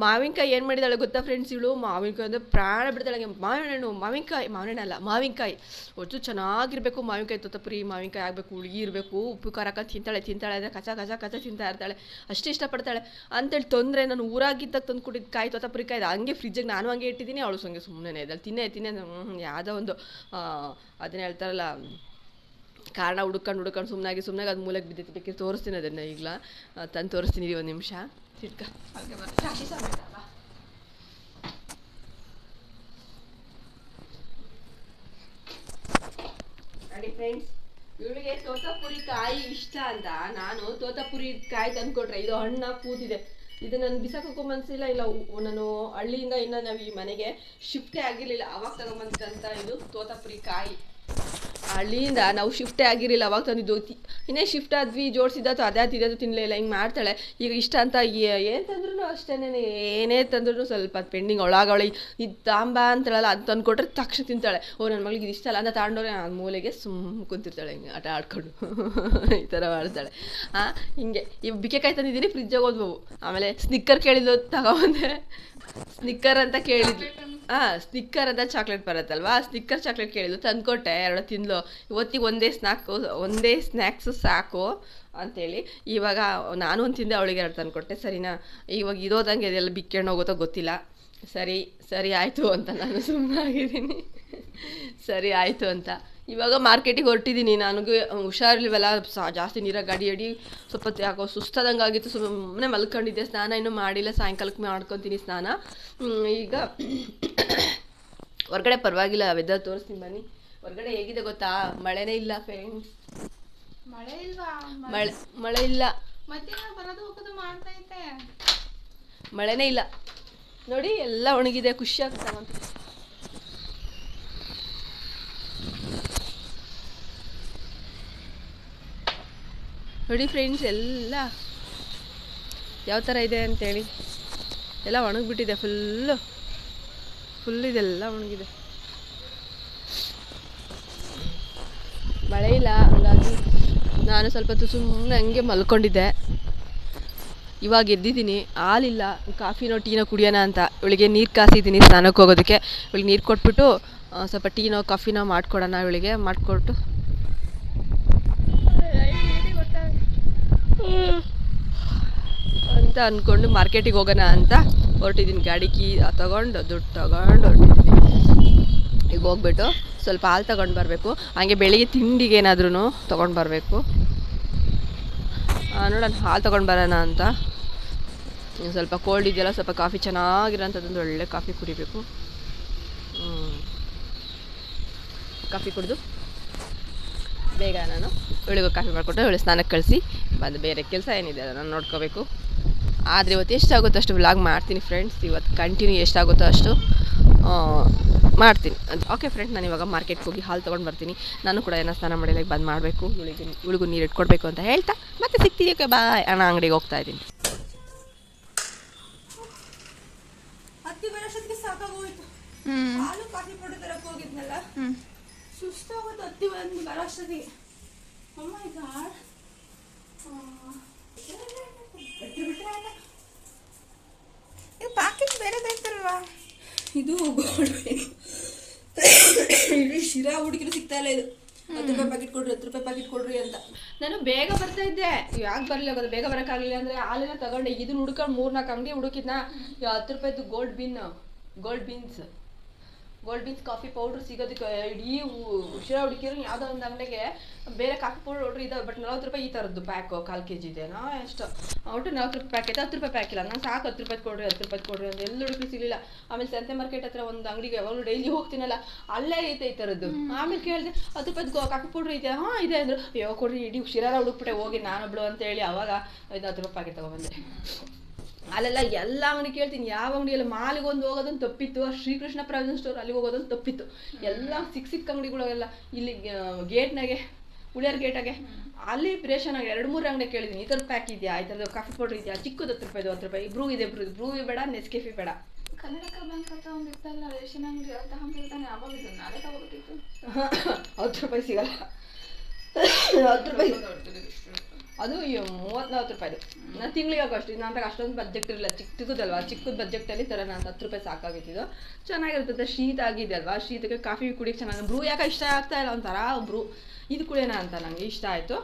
ಮಾವಿನಕಾಯಿ ಏನು ಮಾಡಿದಾಳೆ ಗೊತ್ತಾ ಫ್ರೆಂಡ್ಸ್ ಇವಳು? ಮಾವಿನಕಾಯಿ ಅಂದರೆ ಪ್ರಾಣ ಬಿಡ್ತಾಳೆ ಮಾವಿನ ಹಣ್ಣು ಮಾವಿನಕಾಯಿ ಮಾವಿನ ಅಲ್ಲ ಮಾವಿನಕಾಯಿ. ಒಟ್ಟು ಚೆನ್ನಾಗಿರಬೇಕು ಮಾವಿನಕಾಯಿ ತೊತ್ತಪುರಿ ಮಾವಿನಕಾಯಿ ಆಗಬೇಕು ಹುಳಿ ಇರಬೇಕು, ಉಪ್ಪು, ಖಾರ ತಿಂತಾಳೆ ತಿಂತಾಳೆ ಅಂದರೆ ಕಚ ಕಚ ಕಚ ತಿಂತಾ ಇರ್ತಾಳೆ. ಅಷ್ಟು ಇಷ್ಟಪಡ್ತಾಳೆ. ಅಂತೇಳಿ ತೊಂದರೆ ನಾನು ಊರಾಗಿದ್ದಾಗ ತಂದು ಕೊಟ್ಟಿದ್ದು ಕಾಯಿ ತೊತ ಪುರಿ ಕಾಯ್ದು ಹಂಗೆ ಫ್ರಿಜ್ಜಿಗೆ ನಾನು ಹಂಗೆ ಇಟ್ಟಿದ್ದೀನಿ ಅವಳು ಸಂಗೆ ಸುಮ್ಮನೆ ಇದ್ದಾಳೆ ತಿನ್ನೇ ತಿನ್ನೇ ಹ್ಮ್, ಯಾವುದೋ ಒಂದು ಅದನ್ನ ಹೇಳ್ತಾರಲ್ಲ ಕಾರಣ ಹುಡ್ಕೊಂಡು ಹುಡ್ಕೊಂಡು ಸುಮ್ಮನಾಗಿ ಸುಮ್ಮನಾಗಿ ಅದು ಮೂಲಕ್ಕೆ ಬಿದ್ದಿತ್ತು ಬೇಕಿದ್ರೆ ತೋರಿಸ್ತೀನಿ ಅದನ್ನು ಈಗಲ. ತಂದು ತೋರಿಸ್ತೀನಿ ಒಂದು ನಿಮಿಷ. ತಿರ್ಕ ಫ್ರೆಂಡ್ಸ್ ಇವಳಿಗೆ ತೋತಾಪುರಿ ಕಾಯಿ ಇಷ್ಟ ಅಂತ. ನಾನು ತೋತಾಪುರಿ ಕಾಯಿ ತಂದ್ಕೊಟ್ರೆ, ಇದು ಹಣ್ಣ ಕೂತಿದೆ. ಇದು ನಾನು ಬಿಸಾಕೋಕ್ಕೂ ಮನಸ್ಸಿಲ್ಲ ಇಲ್ಲ ನಾನು ಹಳ್ಳಿಯಿಂದ ಇನ್ನು ನಾವು ಈ ಮನೆಗೆ ಶಿಫ್ಟೇ ಆಗಿರಲಿಲ್ಲ. ಅವಾಗ ತಗೊಂಬಂದ್ಕಂತ ಇದು ತೋತಾಪುರಿ ಕಾಯಿ. ಹಳ್ಳಿಯಿಂದ ನಾವು ಶಿಫ್ಟೇ ಆಗಿರಲಿಲ್ಲ, ಅವಾಗ ತಂದಿದ್ದು. ಇನ್ನೇ ಶಿಫ್ಟ್ ಆದ್ವಿ ಜೋಡಿಸಿದ್ದು ಅದೇ ತಿನ್ನಲೇ ತಿನ್ನಲಿಲ್ಲ ಹಿಂಗೆ ಮಾಡ್ತಾಳೆ. ಈಗ ಇಷ್ಟ ಅಂತ ಏನು ತಂದ್ರೂ ಅಷ್ಟೇ ಏನೇ ತಂದ್ರೂ ಸ್ವಲ್ಪ ಪೆಂಡಿಂಗ್ ಒಳಗೊಳಿ ಇದು ತಾಂಬ ಅಂತಾಳಲ್ಲ, ಅದು ತಂದ್ಕೊಟ್ರೆ ತಕ್ಷಣ ತಿಂತಾಳೆ. ಓ ನನ್ನ ಮಗಳಿಗೆ ಇದು ಇಷ್ಟ ಅಲ್ಲ ಅಂತ ತಗೊಂಡೋರೆ ಆ ಮೂಲೆಗೆ ಸುಮ್ಮ ಕುಂತಿರ್ತಾಳೆ ಹಿಂಗೆ, ಆಟ ಆಡ್ಕೊಂಡು. ಈ ಥರ ಮಾಡ್ತಾಳೆ. ಹಾಂ ಹಿಂಗೆ. ಇವ್ ಬಿಕೆಕಾಯಿ ತಂದಿದ್ದೀನಿ ಫ್ರಿಜ್ಜಾಗ ಹೋದ್ವು. ಆಮೇಲೆ ಸ್ನಿಕ್ಕರ್ ಕೇಳಿದ್ದು ತಗೊಂಡೆ ಸ್ನಿಕ್ಕರ್ ಅಂತ ಕೇಳಿದ್ಲು ಹಾಂ ಸ್ನಿಕ್ಕರ್ ಅಂತ ಚಾಕ್ಲೇಟ್ ಬರುತ್ತಲ್ವಾ? ಸ್ನಿಕ್ಕರ್ ಚಾಕ್ಲೇಟ್ ಕೇಳಿದ್ದು, ತಂದ್ಕೊಟ್ಟೆ, ಎರಡು ತಿಂದ್ಲು. ಇವತ್ತಿಗೆ ಒಂದೇ ಸ್ನಾಕ್, ಒಂದೇ ಸ್ನ್ಯಾಕ್ಸು ಸಾಕು ಅಂತೇಳಿ. ಇವಾಗ ನಾನು ಒಂದು ತಿಂದೆ, ಅವಳಿಗೆ ಎರಡು ತಂದ್ಕೊಟ್ಟೆ. ಸರಿನಾ? ಇವಾಗ ಇರೋದಂಗೆ ಇದೆಲ್ಲ ಬಿಕ್ಕೊಂಡು ಹೋಗುತ್ತೋ ಗೊತ್ತಿಲ್ಲ. ಸರಿ ಸರಿ ಆಯಿತು ಅಂತ ನಾನು ಸುಮ್ಮನಾಗಿದ್ದೀನಿ ಸರಿ, ಆಯಿತು ಅಂತ. ಇವಾಗ ಮಾರ್ಕೆಟಿಗೆ ಹೊರಟಿದ್ದೀನಿ. ನನಗೆ ಹುಷಾರಿಲ್ವಲ್ಲ ಜಾಸ್ತಿ ನೀರಾಗ ಗಾಡಿ ಅಡಿ ಸ್ವಲ್ಪ ಯಾಕೋ ಸುಸ್ತಾದಂಗೆ ಆಗಿತ್ತು. ಸುಮ್ಮನೆ ಮಲ್ಕೊಂಡಿದ್ದೆ. ಸ್ನಾನ ಇನ್ನೂ ಮಾಡಿಲ್ಲ. ಸಾಯಂಕಾಲಕ್ಕೆ ಮಾಡ್ಕೊತೀನಿ ಸ್ನಾನ. ಈಗ ಹೊರಗಡೆ ಪರವಾಗಿಲ್ಲ. ವೆದರ್ ತೋರಿಸ್ತೀನಿ ಬನ್ನಿ. ಹೊರಗಡೆ ಹೇಗಿದೆ ಗೊತ್ತಾ? ಮಳೆನೇ ಇಲ್ಲ ಫ್ರೆಂಡ್ಸ್ ಮಳೆ ಇಲ್ವಾ? ಮಳೆ ಮಳೆ ಇಲ್ಲ. ಮಳೆನೇ ಇಲ್ಲ. ನೋಡಿ ಎಲ್ಲ ಒಣಗಿದೆ. ಖುಷಿ ಆಗುತ್ತೆ ಅಂತ ನೋಡಿ ಫ್ರೆಂಡ್ಸ್ ಎಲ್ಲ ಯಾವ ಥರ ಇದೆ ಅಂತೇಳಿ. ಎಲ್ಲ ಒಣಗಿಬಿಟ್ಟಿದೆ ಫುಲ್ಲು ಫುಲ್ ಇದೆಲ್ಲ ಒಣಗಿದೆ. ಮಳೆ ಇಲ್ಲ, ಹಂಗಾಗಿ ನಾನು ಸ್ವಲ್ಪ ಹೊತ್ತು ಸುಮ್ಮನೆ ಹಂಗೆ ಮಲ್ಕೊಂಡಿದ್ದೆ. ಇವಾಗ ಎದ್ದಿದ್ದೀನಿ, ಹಾಲಿಲ್ಲ ಕಾಫಿನೋ ಟೀನೋ ಕುಡಿಯೋಣ ಅಂತ. ಇವಳಿಗೆ ನೀರು ಕಾಸಿದ್ದೀನಿ ಸ್ನಾನಕ್ಕೆ ಹೋಗೋದಕ್ಕೆ. ಇವಳಿಗೆ ನೀರು ಕೊಟ್ಬಿಟ್ಟು ಸ್ವಲ್ಪ ಟೀನೋ ಕಾಫಿನೋ ಮಾಡ್ಕೊಡೋಣ ಇವಳಿಗೆ, ಮಾಡಿಕೊಟ್ಟು ಅಂತ ಅಂದ್ಕೊಂಡು ಮಾರ್ಕೆಟಿಗೆ ಹೋಗೋಣ ಅಂತ ಹೊರಟಿದ್ದೀನಿ. ಗಾಡಿ ಕೀ ತಗೊಂಡು, ದುಡ್ಡು ತಗೊಂಡು ಹೊರಟಿದ್ದೀನಿ. ಈಗ ಹೋಗ್ಬಿಟ್ಟು ಸ್ವಲ್ಪ ಹಾಲು ತಗೊಂಡು ಬರಬೇಕು. ಹಾಗೆ ಬೆಳಿಗ್ಗೆ ತಿಂಡಿಗೆ ಏನಾದ್ರೂ ತೊಗೊಂಡು ಬರಬೇಕು. ನೋಡೋಣ, ಹಾಲು ತೊಗೊಂಡು ಬರೋಣ ಅಂತ. ಸ್ವಲ್ಪ ಕೋಲ್ಡ್ ಇದೆಯಲ್ಲ, ಸ್ವಲ್ಪ ಕಾಫಿ ಚೆನ್ನಾಗಿರೋಂಥದ್ದೊಂದು ಒಳ್ಳೆ ಕಾಫಿ ಕುಡಿಬೇಕು. ಕಾಫಿ ಕುಡಿದು ಬೇಗ ನಾನು ಇವಳಿಗೂ ಕಾಫಿ ಮಾಡಿಕೊಟ್ಟು ಇವಳು ಸ್ನಾನಕ್ಕೆ ಕಳಿಸಿ, ಬಂದು ಬೇರೆ ಕೆಲಸ ಏನಿದೆ ಅದನ್ನು ನೋಡ್ಕೋಬೇಕು. ಆದರೆ ಇವತ್ತು ಎಷ್ಟಾಗುತ್ತೋ ಅಷ್ಟು ವ್ಲಾಗ್ ಮಾಡ್ತೀನಿ ಫ್ರೆಂಡ್ಸ್ ಇವತ್ತು ಕಂಟಿನ್ಯೂ ಎಷ್ಟಾಗುತ್ತೋ ಅಷ್ಟು ಮಾಡ್ತೀನಿ. ಮಾಡ್ತೀನಿ ಓಕೆ ಫ್ರೆಂಡ್ ನಾನು ಇವಾಗ ಮಾರ್ಕೆಟ್ಗೆ ಹೋಗಿ ಹಾಲು ತೊಗೊಂಡು ಬರ್ತೀನಿ. ನಾನು ಕೂಡ ಏನೋ ಸ್ನಾನ ಮಾಡಿಲ್ಲ ಈಗ ಬಂದು ಮಾಡಬೇಕು. ಇವಳಿಗೆ ಇವಳಿಗೂ ನೀರು ಇಟ್ಕೊಡ್ಬೇಕು ಅಂತ ಹೇಳ್ತಾ ಮತ್ತೆ ಸಿಗ್ತೀನಿ. ಓಕೆ ಬಾಯ್ ಅಣ್ಣ ಅಂಗಡಿಗೆ ಹೋಗ್ತಾ ಇದ್ದೀನಿ. ಹತ್ತಿ ಇದು ಪ್ಯಾಕೆಟ್ ಬೇರೆ ಬೇಕಲ್ವಾ? ಇದು ಇಲ್ಲಿ ಶಿರಾ ಹುಡುಗಿರು ಸಿಗ್ತಾ ಇಲ್ಲ ಇದು. ಹತ್ತು ರೂಪಾಯಿ ಪ್ಯಾಕೆಟ್ ಕೊಡ್ರಿ ಹತ್ತು ರೂಪಾಯಿ ಪ್ಯಾಕೆಟ್ ಕೊಡ್ರಿ ಅಂತ. ನಾನು ಬೇಗ ಬರ್ತಾ ಇದ್ದೆ. ಯಾಕೆ ಬರಲಿಲ್ಲ ಗೊತ್ತಾ? ಬೇಗ ಬರೋಕ್ಕಾಗಲಿಲ್ಲ ಅಂದರೆ ಹಾಲಿನ ತಗೊಂಡೆ. ಇದನ್ನ ಹುಡ್ಕೊಂಡು ಮೂರ್ನಾಲ್ಕು ಅಂಗಡಿ ಹುಡುಕಿದ್ನ. ಹತ್ತು ರೂಪಾಯ್ದು gold bean gold beans gold beans coffee powder ಸಿಗೋದಕ್ಕೆ ಇಡೀ ಹುಷಾರ ಹುಡುಕಿರೋ ಯಾವುದೋ ಒಂದು ಅಂಗಡಿಗೆ ಬೇರೆ ಕಾಫಿ ಪೌಡ್ರ್ ಇದಾವೆ ಬಟ್ ನಲ್ವತ್ತು ರೂಪಾಯಿ ಈ ಥರದ್ದು ಪ್ಯಾಕು ಕಾಲು ಕೆ ಜಿ ಇದೆನಾ ಎಷ್ಟು? ಒಟ್ಟು ನಲ್ವತ್ತು ರೂಪಾಯಿ ಪ್ಯಾಕೆಟ್ ಹತ್ತು ರೂಪಾಯಿ ಪ್ಯಾಕ್ ಇಲ್ಲ. ನಾನು ಸಾಕು ಹತ್ತು ರೂಪಾಯಿ ಕೊಡ್ರಿ ಹತ್ತು ರೂಪಾಯಿ ಕೊಡ್ರಿ ಅಂತ ಎಲ್ಲ ಹುಡುಕಿ ಸಿಗಲಿಲ್ಲ. ಆಮೇಲೆ ಸಂತೆ ಮಾರ್ಕೆಟ್ ಹತ್ರ ಒಂದು ಅಂಗಡಿಗೆ ಯಾವಾಗಲೂ ಡೈಲಿ ಹೋಗ್ತೀನಲ್ಲ ಅಲ್ಲೇ ಐತೆ ಈ ಥರದ್ದು. ಆಮೇಲೆ ಕೇಳಿದೆ ಹತ್ತು ರೂಪಾಯಿ ಕಾಫಿ ಪೌಡ್ರ್ ಇದೆ ಹಾಂ ಇದೆ ಅಂದರು. ಅಯ್ಯೋ ಕೊಡ್ರಿ ಇಡೀ ಶಿರಾರ ಹುಡುಕ್ಬಿಟ್ಟೆ ಹೋಗಿ ನಾನೊಬ್ಳು ಅಂತ ಹೇಳಿ ಅವಾಗ ಐದು ಹತ್ತು ರೂಪಾಯಿ ಪ್ಯಾಕೆಟ್ ತೊಗೊಂಬಂದೆ ಅಲ್ಲೆಲ್ಲ ಎಲ್ಲ ಅಂಗಡಿ ಕೇಳ್ತೀನಿ. ಯಾವ ಅಂಗಡಿಯಲ್ಲಿ ಮಾಲಿಗೆ ಒಂದು ಹೋಗೋದೊಂದು ತಪ್ಪಿತ್ತು ಆ ಶ್ರೀಕೃಷ್ಣ ಪ್ರಾವಿಷನ್ ಸ್ಟೋರ್ ಅಲ್ಲಿಗೆ ಹೋಗೋದೊಂದು ತಪ್ಪಿತ್ತು. ಎಲ್ಲ ಸಿಕ್ಕ ಸಿಕ್ಕ ಅಂಗಡಿಗಳೆಲ್ಲ ಇಲ್ಲಿ ಗೇಟ್ನಾಗೆ ಉಳಿಯಾರ್ ಗೇಟಾಗೆ. ಅಲ್ಲಿ ಪ್ರೇಷನ್ ಆಗಿ ಎರಡು ಮೂರು ಅಂಗಡಿ ಕೇಳಿದ್ದೀನಿ. ಈ ಥರದ ಪ್ಯಾಕ್ ಇದೆಯಾ? ಈ ಥರದ್ದು ಕಾಫಿ ಪೌಡರ್ ಇದೆಯಾ? ಚಿಕ್ಕದು ಹತ್ತು ರೂಪಾಯಿದು ಹತ್ತು ರೂಪಾಯಿ. ಬ್ರೂ ಇದೆ ಬ್ರೂ ಬ್ರೂ ಬೇಡ ನೆಸ್ಕೆಫಿ ಬೇಡ. ಕನ್ನಡಕ ಬ್ಯಾಂಕ್ ಅಂತ ಒಂದು ಇತ್ತಲ್ಲ ರೇಷನ್ ಅಂಗಡಿ ಅಂತ ತಗೊಂಡಿರ್ತಾನೆ ಯಾವಾಗ ಇದು ನಾಳೆ ತಗೋಬೇಕಿತ್ತು. ಹತ್ತು ರೂಪಾಯಿ ಸಿಗಲ್ಲ. ಹತ್ತು ರೂಪಾಯಿ. ಅದು ಮೂವತ್ತು ನಲ್ವತ್ತು ರೂಪಾಯಿದು ನಾನು ತಿಂಗಳಿಗೆ ಅಷ್ಟು ನಂತರ ಅಷ್ಟೊಂದು ಬಜೆಟ್ ಇರಲಿಲ್ಲ ಚಿಕ್ಕದಲ್ವಾ ಚಿಕ್ಕದ ಬಜೆಟಲ್ಲಿ ಥರ ನಾನು ಹತ್ತು ರೂಪಾಯಿ ಸಾಕಾಗಿದ್ದು ಚೆನ್ನಾಗಿರ್ತದೆ ಶೀತ ಆಗಿದೆ ಅಲ್ವಾ? ಶೀತಕ್ಕೆ ಕಾಫಿ ಕುಡಿಯೋಕ್ಕೆ ಚೆನ್ನಾಗಿ, ಬ್ರೂ ಯಾಕೆ ಇಷ್ಟ ಆಗ್ತಾ ಇಲ್ಲ, ಒಂಥರ ಬ್ರೂ. ಇದು ಕುಡಿಯೋಣ ಅಂತ ನನಗೆ ಇಷ್ಟ ಆಯಿತು.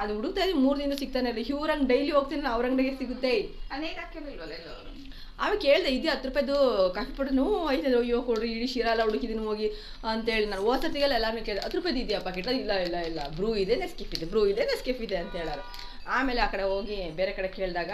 ಅದು ಹುಡುಕ್ತಾ ಇದ್ದೀನಿ, ಮೂರು ದಿನ ಸಿಗ್ತಾನೆ ಇಲ್ಲ. ಇವ್ರಂಗೆ ಡೈಲಿ ಹೋಗ್ತೀನಿ ಅವ್ರ ಅಂಗಡಿಗೆ ಸಿಗುತ್ತೆ ಆಮೇಲೆ ಕೇಳಿದೆ ಇದೆ ಹತ್ತು ರೂಪಾಯಿದು ಕಾಫಿ ಪೌಡರ್? ನೋವು ಅಯ್ಯೋ, ಕೊಡ್ರಿ, ಇಡೀ ಶಿರಾ ಎಲ್ಲ ಹುಡುಕಿದ್ದೀನಿ ಹೋಗಿ ಅಂತೇಳಿ ನಾನು. ಓಸತ್ತಿಗೆಲ್ಲ ಎಲ್ಲರೂ ಕೇಳಿದೆ, ಹತ್ತು ರೂಪಾಯಿದು ಇದೆಯಾ ಪಾಕೆಟ್ ಇಲ್ಲ ಇಲ್ಲ ಇಲ್ಲ. ಬ್ರೂ ಇದೆ ನೆಸ್ಕಿಫ್ ಇದೆ, ಬ್ರೂ ಇದೆ ನೆಸ್ಕೆಫ್ ಇದೆ ಅಂತ ಹೇಳೋರು. ಆಮೇಲೆ ಆ ಕಡೆ ಹೋಗಿ ಬೇರೆ ಕಡೆ ಕೇಳಿದಾಗ,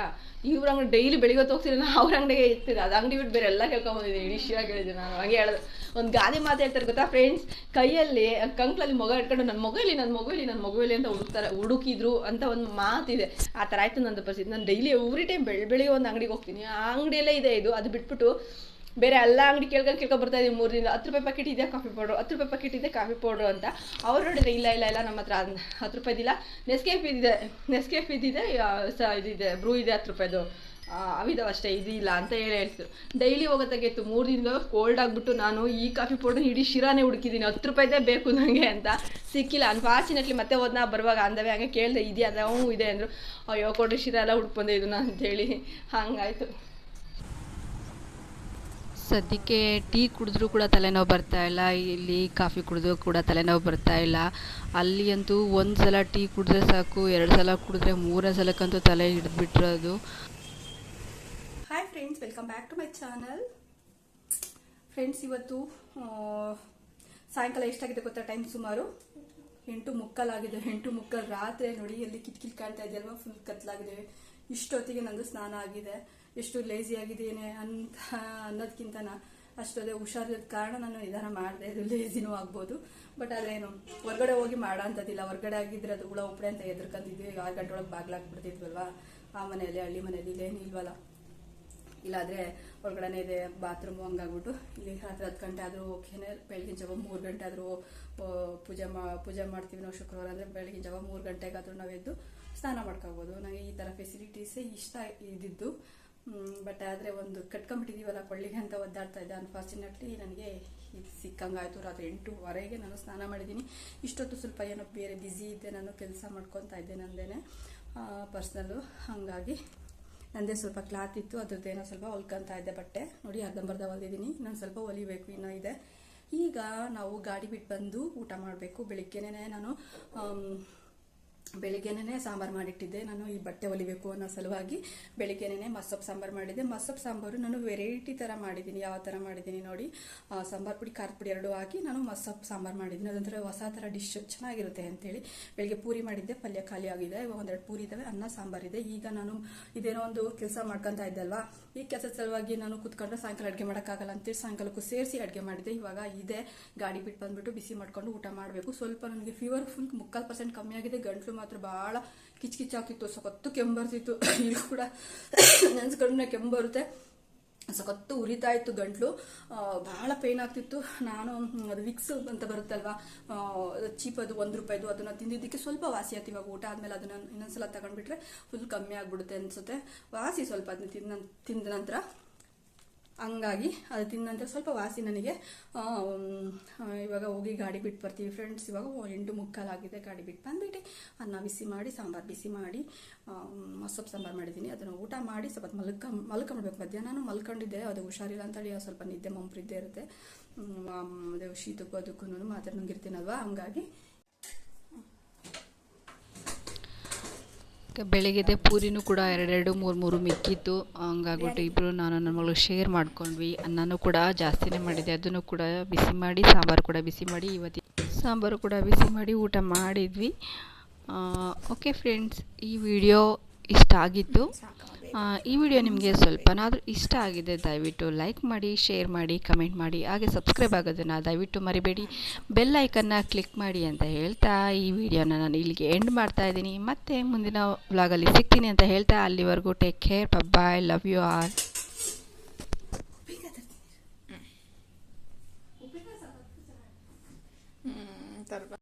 ಇವ್ರ ಅಂಗಡಿ ಡೈಲಿ ಬೆಳಿಗ್ಗೆ ನಾನು ಅವ್ರ ಅಂಗಡಿಗೆ ಇರ್ತಿದ್ದೆ ಅದು ಅಂಗಡಿ ಬಿಟ್ಟು ಬೇರೆ ಎಲ್ಲ ಕೇಳ್ಕೊಂಬಂದಿದ್ದೀನಿ ಇಡೀ ಶಿರಾ ಕೇಳಿದ್ದೆ ನಾನು. ಹಾಗೆ ಹೇಳೋದು. ಒಂದು ಗಾದೆ ಮಾತು ಹೇಳ್ತಾರೆ ಗೊತ್ತಾ ಫ್ರೆಂಡ್ಸ್ ಕೈಯಲ್ಲಿ, ಕಂಕ್ಳಲ್ಲಿ ಮಗ ಇಟ್ಕೊಂಡು ನನ್ನ ಮಗುವಲ್ಲಿ ನನ್ನ ಮಗುವಲ್ಲಿ ನನ್ನ ಮಗುವಲ್ಲಿ ಅಂತ ಹುಡುಕ್ತಾರೆ, ಹುಡುಕಿದ್ರು ಅಂತ ಒಂದು ಮಾತಿದೆ. ಆ ಥರ ಆಯಿತು ನಂದು ಪರಿಸ್ಥಿತಿ. ನಾನು ಡೈಲಿ ಎವ್ರಿ ಟೈಮ್ ಬೆಳೆ, ಬೆಳಿಗ್ಗೆ ಒಂದು ಅಂಗಡಿಗೆ ಹೋಗ್ತೀನಿ. ಆ ಅಂಗಡಿಯಲ್ಲೇ ಇದೆ ಇದು. ಅದು ಬಿಟ್ಬಿಟ್ಟು ಬೇರೆ ಎಲ್ಲ ಅಂಗಡಿ ಕೇಳ್ಕೊಂಡು ಕೇಳ್ಕೊ ಬರ್ತಾ ಇದೀನಿ ಮೂರು ದಿನ ಹತ್ತು ರೂಪಾಯಿ ಪ್ಯಾಕೆಟ್ ಇದೆ ಕಾಫಿ ಪೌಡ್ರು ಹತ್ತು ರೂಪಾಯಿ ಪ್ಯಾಕೆಟ್ ಇದೆ ಕಾಫಿ ಪೌಡ್ರು ಅಂತ. ಅವ್ರು ನೋಡಿದ್ರೆ, ಇಲ್ಲ ಇಲ್ಲ ಇಲ್ಲ ನಮ್ಮ ಹತ್ರ ಹತ್ತು ಹತ್ತು ರೂಪಾಯಿದಿಲ್ಲ. ನೆಸ್ಕೇಫ್ ಇದಿದೆ. ನೆಸ್ಕೇಫ್ ಇದಿದೆ ಇದೆ ಸ, ಇದಿದೆ ಬ್ರೂ ಇದೆ ಹತ್ತು ರೂಪಾಯಿದು. ಆ, ಇದಿಲ್ಲ ಅಂತ ಹೇಳಿ ಹೇಳ್ತಿದ್ರು ಡೈಲಿ ಹೋಗೋತ್ತಾಗಿತ್ತು ಮೂರು ದಿನ ಕೋಲ್ಡ್ ಆಗಿಬಿಟ್ಟು ನಾನು ಈ ಕಾಫಿ ಪೌಡರ್ ಇಡೀ ಶಿರಾನೇ ಹುಡುಕಿದ್ದೀನಿ. ಹತ್ತು ರೂಪಾಯಿದೇ ಬೇಕು ನನಗೆ ಅಂತ. ಸಿಕ್ಕಿಲ್ಲ. ಅನ್ಫಾರ್ಚುನೇಟ್ಲಿ ಮತ್ತೆ ಹೋದ್ನ ಬರುವಾಗ ಅಂದವೇ ಹಂಗೆ ಕೇಳಿದೆ ಇದೆಯಾ? ಅಂದ್ರೆ ಹ್ಞೂ ಇದೆ ಅಂದರು. ಅಯ್ಯೋ ಕೊಡ್ರಿ ಶಿರಾ ಎಲ್ಲ ಹುಡ್ಕೊಂಡೆ ಇದನ್ನ ಅಂತೇಳಿ ಹಂಗಾಯ್ತು. ಸದ್ಯಕ್ಕೆ ಟೀ ಕುಡಿದ್ರೂ ಕೂಡ ತಲೆನೋವು ಬರ್ತಾ ಇಲ್ಲ. ಇಲ್ಲಿ ಕಾಫಿ ಕುಡಿದ್ರೂ ಕೂಡ ತಲೆನೋವು ಬರ್ತಾ ಇಲ್ಲ. ಅಲ್ಲಿ ಅಂತೂ ಒಂದು ಸಲ ಟೀ ಕುಡಿದ್ರೆ ಸಾಕು ಎರಡು ಸಲ ಕುಡಿದ್ರೆ ಮೂರನೇ ಸಲಕ್ಕಂತೂ ತಲೆ ಹಿಡಿದ್ಬಿಟ್ಟಿರೋದು hi friends welcome back to my channel friends ಇವತ್ತು ಸಾಯಂಕಾಲ ಎಷ್ಟಾಗಿದೆ ಗೊತ್ತಾ ಟೈಮ್ ಸುಮಾರು? ಎಂಟು ಮುಕ್ಕಲಾಗಿದೆ ಎಂಟು ಮುಕ್ಕಲ್ ರಾತ್ರಿ ನೋಡಿ, ಎಲ್ಲಿ ಕಿಟಕಿಲ್ ಕಾಣ್ತಾ ಇದೆಯಲ್ವಾ ಫುಲ್ ಕತ್ಲಾಗಿದೆ. ಇಷ್ಟೊತ್ತಿಗೆ ನಂದು ಸ್ನಾನ ಆಗಿದೆ. ಎಷ್ಟು ಲೇಜಿ ಆಗಿದ್ದೇನೆ ಅಂತ ಅನ್ನೋದಕ್ಕಿಂತ ಅಷ್ಟೊಂದೇ ಹುಷಾರಿಲ್ಲದ ಕಾರಣ ನಾನು ನಿಧಾನ ಮಾಡಿದೆ ಇದು ಲೇಜಿನೂ ಆಗ್ಬೋದು. ಬಟ್ ಅದೇನು, ಹೊರಗಡೆ ಹೋಗಿ ಮಾಡೋ ಅಂಥದ್ದಿಲ್ಲ ಹೊರಗಡೆ ಆಗಿದ್ರೆ ಅದು ಹುಳ ಉಪ್ಪಡೆ ಅಂತ ಎದ್ರಕಂತಿದ್ವಿ ಆರು ಗಂಟೆ ಒಳಗೆ ಬಾಗ್ಲಾಕ್ಬಿಡ್ತಿದ್ವಲ್ವಾ ಆ ಮನೆಯಲ್ಲಿ, ಹಳ್ಳಿ ಮನೆಯಲ್ಲಿ ಇಲ್ವಲ್ಲ. ಇಲ್ಲಾಂದರೆ ಹೊರಗಡೆನೇ ಇದೆ ಬಾತ್ರೂಮು ಹಂಗಾಗ್ಬಿಟ್ಟು ಇಲ್ಲಿ ರಾತ್ರಿ ಹತ್ತು ಗಂಟೆ ಆದರೂ ಓಕೆನೇ, ಬೆಳಗಿನ ಜಾವ ಮೂರು ಗಂಟೆ ಆದರೂ ಪೂಜೆ ಮಾ, ಪೂಜೆ ಮಾಡ್ತೀವಿ ನಾವು ಶುಕ್ರವಾರ ಅಂದರೆ ಬೆಳಗಿನ ಜಾವ ಮೂರು ಗಂಟೆಗಾದರೂ ನಾವು ಎದ್ದು ಸ್ನಾನ ಮಾಡ್ಕೋಬೋದು. ನನಗೆ ಈ ಥರ ಫೆಸಿಲಿಟೀಸೇ ಇಷ್ಟ ಇದ್ದಿದ್ದು. ಬಟ್ ಆದರೆ ಒಂದು ಕಟ್ಕೊಂಬಿಟ್ಟಿದ್ದೀವಲ್ಲ ಕೊಳ್ಳಿಗೆ ಅಂತ ಒದ್ದಾಡ್ತಾ ಇದ್ದೆ. ಅನ್ಫಾರ್ಚುನೇಟ್ಲಿ ನನಗೆ ಇದು ಸಿಕ್ಕಂಗಾಯಿತು. ರಾತ್ರಿ ಎಂಟೂವರೆಗೆ ನಾನು ಸ್ನಾನ ಮಾಡಿದ್ದೀನಿ. ಇಷ್ಟೊತ್ತು ಸ್ವಲ್ಪ ಏನೋ ಬೇರೆ ಬ್ಯುಸಿ ಇದ್ದೆ ನಾನು, ಕೆಲಸ ಮಾಡ್ಕೊತಾ ಇದ್ದೆ ನಂದೇನೆ. ಪರ್ಸ್ನಲ್ಲು ಹಾಗಾಗಿ ನಂದೇ ಸ್ವಲ್ಪ ಕ್ಲಾತ್ ಇತ್ತು ಅದ್ರದ್ದೇನೋ ಸ್ವಲ್ಪ ಹೊಲ್ಕೊಂತ ಇದ್ದೆ ಬಟ್ಟೆ. ನೋಡಿ, ಅರ್ಧಂಬರ್ಧ ಹೊಲ್ದಿದ್ದೀನಿ. ಇನ್ನೊಂದು ಸ್ವಲ್ಪ ಹೊಲಿಬೇಕು, ಇನ್ನೂ ಇದೆ. ಈಗ ನಾವು ಗಾಡಿ ಬಿಟ್ಟು ಬಂದು ಊಟ ಮಾಡಬೇಕು. ಬೆಳಿಗ್ಗೆನೇ ನಾನು ಬೆಳಿಗ್ಗೆನೇ ಸಾಂಬಾರು ಮಾಡಿಟ್ಟಿದ್ದೆ. ನಾನು ಈ ಬಟ್ಟೆ ಹೊಲಿಬೇಕು ಅನ್ನೋ ಸಲುವಾಗಿ ಬೆಳಿಗ್ಗೆನೇ ಮಸೊಪ್ಪು ಸಾಂಬಾರು ಮಾಡಿದ್ದೆ. ಮಸಪ್ಪು ಸಾಂಬಾರು ನಾನು ವೆರೈಟಿ ಥರ ಮಾಡಿದ್ದೀನಿ. ಯಾವ ಥರ ಮಾಡಿದ್ದೀನಿ ನೋಡಿ. ಸಾಂಬಾರು ಪುಡಿ, ಖಾರದ ಪುಡಿ ಎರಡು ಹಾಕಿ ನಾನು ಮಸೊಪ್ಪು ಸಾಂಬಾರು ಮಾಡಿದ್ದೀನಿ. ಅದೊಂಥರ ಹೊಸ ಥರ ಡಿಶ್ ಚೆನ್ನಾಗಿರುತ್ತೆ ಅಂತೇಳಿ ಬೆಳಿಗ್ಗೆ ಪೂರಿ ಮಾಡಿದ್ದೆ. ಪಲ್ಯ ಖಾಲಿ ಆಗಿದೆ. ಇವಾಗ ಒಂದೆರಡು ಪೂರಿ ಇದ್ದಾವೆ ಅನ್ನ ಸಾಂಬಾರಿದೆ ಈಗ ನಾನು ಇದೇನೋ ಒಂದು ಕೆಲಸ ಮಾಡ್ಕೊತಾ ಇದ್ದಲ್ವಾ ಈ ಕೆಲಸದ ಸಲುವಾಗಿ ನಾನು ಕುತ್ಕೊಂಡ್ರೆ ಸಾಯಂಕಾಲ ಅಡುಗೆ ಮಾಡೋಕ್ಕಾಗಲ್ಲ ಅಂತೇಳಿ ಸಾಯಂಕಾಲಕ್ಕೂ ಸೇರಿಸಿ ಅಡುಗೆ ಮಾಡಿದೆ ಇವಾಗ ಇದೆ. ಗಾಡಿ ಬಿಟ್ಟು ಬಂದ್ಬಿಟ್ಟು ಬಿಸಿ ಮಾಡಿಕೊಂಡು ಊಟ ಮಾಡಬೇಕು. ಸ್ವಲ್ಪ ನನಗೆ ಫೀವರ್ ಫುಲ್ ಮುಕ್ಕಾಲು ಪರ್ಸೆಂಟ್ ಕಮ್ಮಿ ಆಗಿದೆ. ಗಂಟ್ಲು ಮಾತ್ರ ಭಾಳ ಕಿಚ್ ಕಿಚ್ ಹಾಕಿತ್ತು ಸಖತ್ತು ಕೆಂಬರ್ತಿತ್ತು. ಇಲ್ಲಿ ಕೂಡ ನೆನ್ಸ್ಕೊಂಡ್ರೆ ಕೆಂಬರುತ್ತೆ. ಬರುತ್ತೆ ಸಖತ್ತು ಉರಿತಾ ಇತ್ತು ಗಂಟ್ಲು. ಬಹಳ ಪೇನ್ ಆಗ್ತಿತ್ತು. ನಾನು ಅದು ವಿಕ್ಸ್ ಅಂತ ಬರುತ್ತಲ್ವಾ? ಚೀಪ್ ಅದು ಒಂದು ರೂಪಾಯಿದು. ಅದನ್ನ ತಿಂದಿದ್ದಕ್ಕೆ ಸ್ವಲ್ಪ ವಾಸಿ ಆಯ್ತು. ಇವಾಗ ಊಟ ಆದ್ಮೇಲೆ ಅದನ್ನ ಇನ್ನೊಂದ್ಸಲ ತಗೊಂಡ್ಬಿಟ್ರೆ ಫುಲ್ ಕಮ್ಮಿ ಆಗ್ಬಿಡುತ್ತೆ ಅನ್ಸುತ್ತೆ. ವಾಸಿ ಸ್ವಲ್ಪ ಅದನ್ನ ತಿಂದ ತಿಂದ ನಂತರ. ಹಂಗಾಗಿ ಅದು ತಿಂದ ನಂತರ ಸ್ವಲ್ಪ ವಾಸಿ ನನಗೆ. ಇವಾಗ ಹೋಗಿ ಗಾಡಿ ಬಿಟ್ಟು ಬರ್ತೀವಿ ಫ್ರೆಂಡ್ಸ್ ಇವಾಗ ಎಂಟು ಮುಕ್ಕಾಲಾಗಿದೆ ಗಾಡಿ ಬಿಟ್ಟು ಬಂದ್ಬಿಟ್ಟು. ಅನ್ನ ಬಿಸಿ ಮಾಡಿ, ಸಾಂಬಾರು ಬಿಸಿ ಮಾಡಿ ಮೊಸಪ್ಪು ಸಾಂಬಾರು ಮಾಡಿದ್ದೀನಿ. ಅದನ್ನು ಊಟ ಮಾಡಿ ಸ್ವಲ್ಪ ಮಲ್ಕ ಮಲ್ಕೊಂಡ್ಬೇಕು ಮಧ್ಯಾಹ್ನ ಮಲ್ಕೊಂಡಿದ್ದೆ, ಅದು ಹುಷಾರಿಲ್ಲ ಅಂತೇಳಿ ಸ್ವಲ್ಪ ನಿದ್ದೆ ಮಂಪ್ರಿದ್ದೇ ಇರುತ್ತೆ. ಅದೇ ಶೀತಕ್ಕೂ ಅದಕ್ಕೂ ಮಾತಾಡ್ನಂಗಿರ್ತೀನಲ್ವಾ ಹಂಗಾಗಿ ಬೆಳಗ್ಗೆದೆ ಪೂರಿನೂ ಕೂಡ ಎರಡೆರಡು, ಮೂರು ಮೂರು ಮಿಕ್ಕಿತ್ತು. ಹಂಗಾಗ್ಬಿಟ್ಟು ಇಬ್ಬರು ನಾನು ನನ್ನ ಮಗಳು ಶೇರ್ ಮಾಡ್ಕೊಂಡ್ವಿ. ಅನ್ನನೂ ಕೂಡ ಜಾಸ್ತಿನೇ ಮಾಡಿದೆ. ಅದನ್ನು ಕೂಡ ಬಿಸಿ ಮಾಡಿ, ಸಾಂಬಾರು ಕೂಡ ಬಿಸಿ ಮಾಡಿ, ಇವತ್ತಿ ಸಾಂಬಾರು ಕೂಡ ಬಿಸಿ ಮಾಡಿ ಊಟ ಮಾಡಿದ್ವಿ. ಓಕೆ ಫ್ರೆಂಡ್ಸ್ ಈ ವಿಡಿಯೋ ಇಷ್ಟ ಆಗಿತ್ತು. ಈ ವಿಡಿಯೋ ನಿಮಗೆ ಸ್ವಲ್ಪನಾದರೂ ಇಷ್ಟ ಆಗಿದೆ, ದಯವಿಟ್ಟು ಲೈಕ್ ಮಾಡಿ ಶೇರ್ ಮಾಡಿ ಕಮೆಂಟ್ ಮಾಡಿ, ಹಾಗೆ ಸಬ್ಸ್ಕ್ರೈಬ್ ಆಗೋದನ್ನು ದಯವಿಟ್ಟು ಮರಿಬೇಡಿ. ಬೆಲ್ ಐಕನ್ನ ಕ್ಲಿಕ್ ಮಾಡಿ ಅಂತ ಹೇಳ್ತಾ ಈ ವಿಡಿಯೋನ ನಾನು ಇಲ್ಲಿಗೆ ಎಂಡ್ ಮಾಡ್ತಾ ಇದ್ದೀನಿ. ಮತ್ತೆ ಮುಂದಿನ ವ್ಲಾಗಲ್ಲಿ ಸಿಗ್ತೀನಿ ಅಂತ ಹೇಳ್ತಾ, ಅಲ್ಲಿವರೆಗೂ take care bye love you all